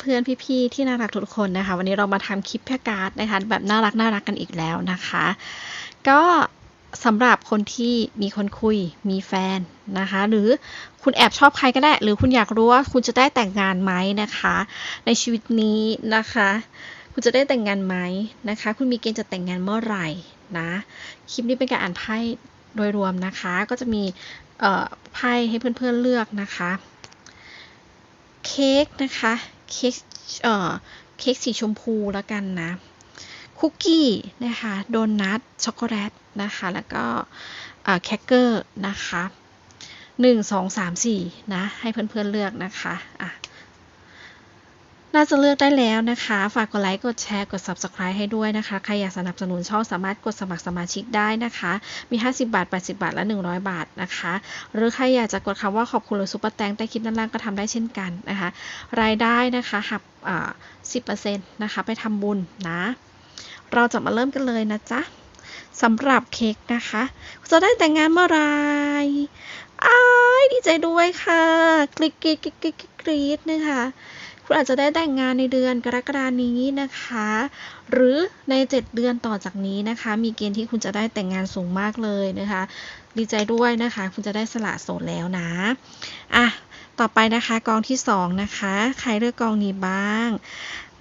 เพื่อนๆ พี่ๆ ที่น่ารักทุกคนนะคะ วันนี้เรามาทำคลิปแพคการ์ดนะคะ แบบน่ารักน่ารักกันอีกแล้วนะคะ ก็สำหรับคนที่มีคนคุยมีแฟนนะคะ หรือคุณแอบชอบใครก็ได้ หรือคุณอยากรู้ว่าคุณจะได้แต่งงานไหมนะคะ ในชีวิตนี้นะคะ คุณจะได้แต่งงานไหมนะคะ คุณมีเกณฑ์จะแต่งงานเมื่อไหร่นะคลิปนี้เป็นการอ่านไพ่โดยรวมนะคะ ก็จะมีไพ่ให้เพื่อนๆเลือกนะคะ เค้กนะคะ เค้กเอ่อเค้กสีชมพูแล้วกันนะ คุกกี้นะคะโดนัทช็อกโกแลตนะคะ แล้วก็อ่อแคคเกอร์นะคะหนึ่งสองสามสี่นะ ให้เพื่อนๆเลือกนะคะอะ น่าจะเลือกได้แล้วนะคะ ฝากกดไลค์ กดแชร์ กด Subscribe ให้ด้วยนะคะ ใครอยากสนับสนุนช่องสามารถกดสมัครสมาชิกได้นะคะ มี 50 บาท 80 บาท และ 100 บาทนะคะ หรือใครอยากจะกดคำว่าขอบคุณหรือซุปเปอร์แตงใต้คลิปด้านล่างก็ทำได้เช่นกันนะคะ รายได้นะคะหักอ10%นะคะ ไปทำบุญนะ เราจะมาเริ่มกันเลยนะจ๊ะสำหรับเค้กนะคะ จะได้แต่งงานเมื่อไหรอ้ายดีใจด้วยค่ะ กรี๊ดกรี๊ดกรี๊ดกรี๊ดนะคะ คุณอาจจะได้แต่งงานในเดือนกรกฎานี้นะคะ หรือใน 7 เดือนต่อจากนี้นะคะ มีเกณฑ์ที่คุณจะได้แต่งงานสูงมากเลยนะคะ ดีใจด้วยนะคะ คุณจะได้สละโสดแล้วนะอะต่อไปนะคะกองที่สองนะคะ ใครเลือกกองนี้บ้าง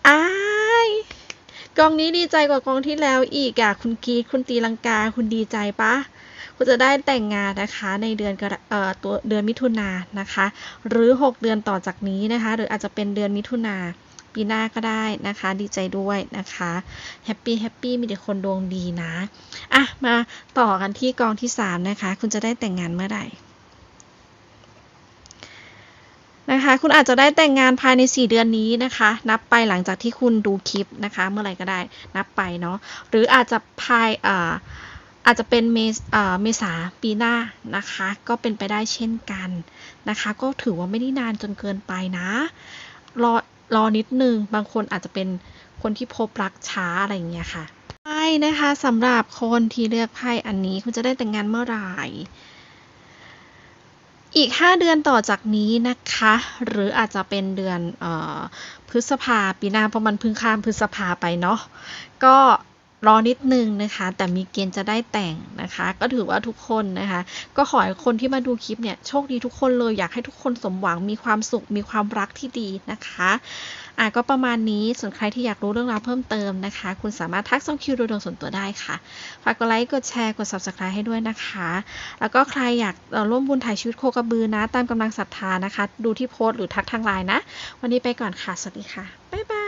อ้ายกองนี้ดีใจกว่ากองที่แล้วอีกอะคุณกีดคุณตีลังกา คุณดีใจปะ คุณจะได้แต่งงานนะคะในเดือนเอ่อตัวเดือนมิถุนายนนะคะ หรือ 6 เดือนต่อจากนี้นะคะ หรืออาจจะเป็นเดือนมิถุนาปีหน้าก็ได้นะคะ ดีใจด้วยนะคะแฮปปี้แฮปปี้มีแต่คนดวงดีนะ อะ มาต่อกันที่กองที่ 3 นะคะ คุณจะได้แต่งงานเมื่อไหร่นะคะ คุณอาจจะได้แต่งงานภายใน 4 เดือนนี้นะคะ นับไปหลังจากที่คุณดูคลิปนะคะ เมื่อไหร่ก็ได้นับไปเนาะหรืออาจจะภายอ่า อาจจะเป็นเมษเมษาปีหน้านะคะ ก็เป็นไปได้เช่นกันนะคะ ก็ถือว่าไม่ได้นานจนเกินไปนะ รอรอนิดนึง บางคนอาจจะเป็นคนที่พบรักช้าอะไรอย่างเงี้ยค่ะไพ่นะคะสำหรับคนที่เลือกไพ่อันนี้คุณจะได้แต่งงานเมื่อไหร่อีก 5 เดือนต่อจากนี้นะคะ หรืออาจจะเป็นเดือนออพฤษภาปีหน้าเพราะมันเพิ่งข้ามพฤษภาไปเนาะก็ รอนิดนึงนะคะ แต่มีเกณฑ์จะได้แต่งนะคะ ก็ถือว่าทุกคนนะคะ ก็ขอให้คนที่มาดูคลิปเนี่ยโชคดีทุกคนเลยอยากให้ทุกคนสมหวังมีความสุขมีความรักที่ดีนะคะอะก็ประมาณนี้ส่วนใครที่อยากรู้เรื่องราวเพิ่มเติมนะคะ คุณสามารถทักส่งคิวดูดวงส่วนตัวได้ค่ะฝากกดไลค์กดแชร์กด subscribe ให้ด้วยนะคะ แล้วก็ใครอยากร่วมบุญถ่ายชีวิตโคกระบือนะ ตามกำลังศรัทธานะคะ ดูที่โพสต์หรือทักทางไลน์นะ วันนี้ไปก่อนค่ะ สวัสดีค่ะ บ๊ายบาย